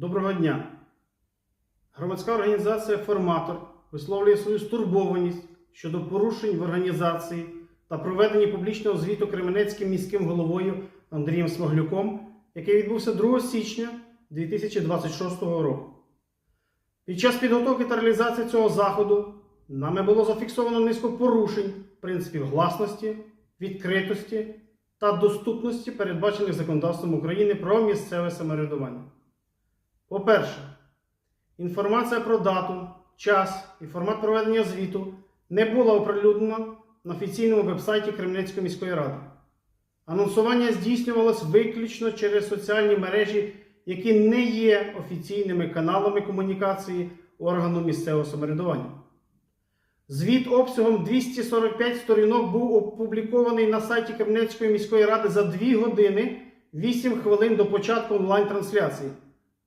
Доброго дня! Громадська організація Форматор висловлює свою стурбованість щодо порушень в організації та проведенні публічного звіту Кременецьким міським головою Андрієм Смоглюком, який відбувся 2 січня 2026 року. Під час підготовки та реалізації цього заходу нами було зафіксовано низку порушень принципів гласності, відкритості та доступності, передбачених законодавством України про місцеве самоврядування. По-перше, інформація про дату, час і формат проведення звіту не була оприлюднена на офіційному вебсайті Кремлівської міської ради. Анонсування здійснювалось виключно через соціальні мережі, які не є офіційними каналами комунікації органу місцевого самоврядування. Звіт обсягом 245 сторінок був опублікований на сайті Кремлівської міської ради за 2 години 8 хвилин до початку онлайн-трансляції,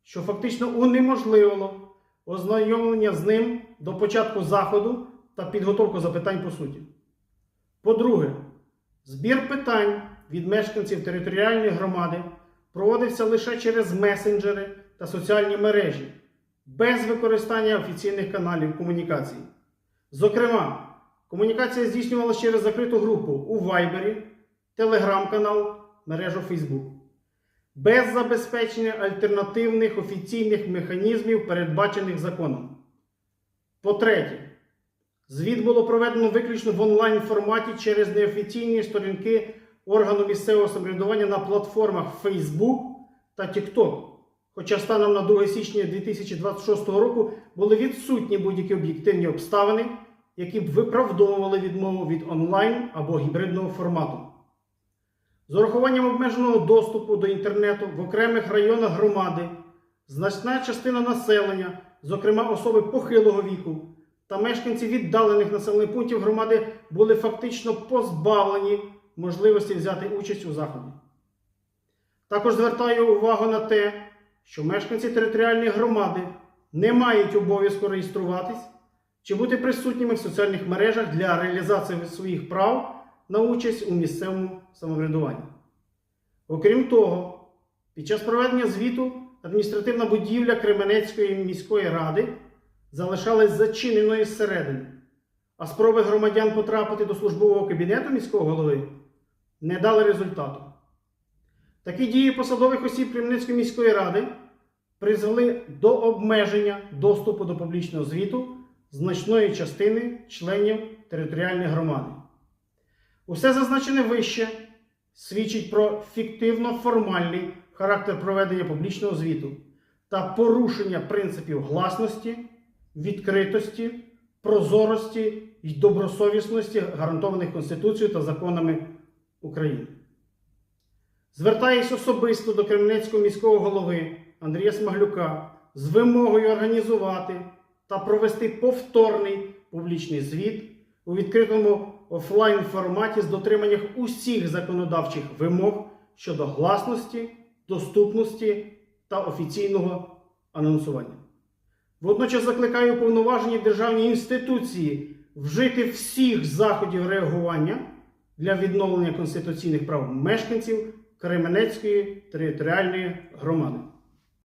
що фактично унеможливило ознайомлення з ним до початку заходу та підготовку запитань по суті. По-друге, збір питань від мешканців територіальної громади проводився лише через месенджери та соціальні мережі, без використання офіційних каналів комунікації. Зокрема, комунікація здійснювалася через закриту групу у Viber, телеграм-канал, мережу Facebook, без забезпечення альтернативних офіційних механізмів, передбачених законом. По-третє, звіт було проведено виключно в онлайн форматі через неофіційні сторінки органу місцевого самоврядування на платформах Facebook та TikTok. Хоча станом на 2 січня 2026 року були відсутні будь-які об'єктивні обставини, які б виправдовували відмову від онлайн або гібридного формату. З урахуванням обмеженого доступу до інтернету в окремих районах громади значна частина населення, зокрема особи похилого віку та мешканці віддалених населених пунктів громади, були фактично позбавлені можливості взяти участь у заході. Також звертаю увагу на те, що мешканці територіальної громади не мають обов'язку реєструватись чи бути присутніми в соціальних мережах для реалізації своїх прав на участь у місцевому самоврядуванні. Окрім того, під час проведення звіту адміністративна будівля Кременецької міської ради залишалась зачиненою зсередини, а спроби громадян потрапити до службового кабінету міського голови не дали результату. Такі дії посадових осіб Кремлівської міської ради призвели до обмеження доступу до публічного звіту значної частини членів територіальної громади. Усе зазначене вище свідчить про фіктивно-формальний характер проведення публічного звіту та порушення принципів гласності, відкритості, прозорості і добросовісності, гарантованих Конституцією та законами України. Звертаюсь особисто до Кремлівського міського голови Андрія Смаглюка з вимогою організувати та провести повторний публічний звіт у відкритому офлайн форматі з дотриманням усіх законодавчих вимог щодо гласності, доступності та офіційного анонсування. Водночас закликаю уповноважені державні інституції вжити всіх заходів реагування для відновлення конституційних прав мешканців Кременецької територіальної громади.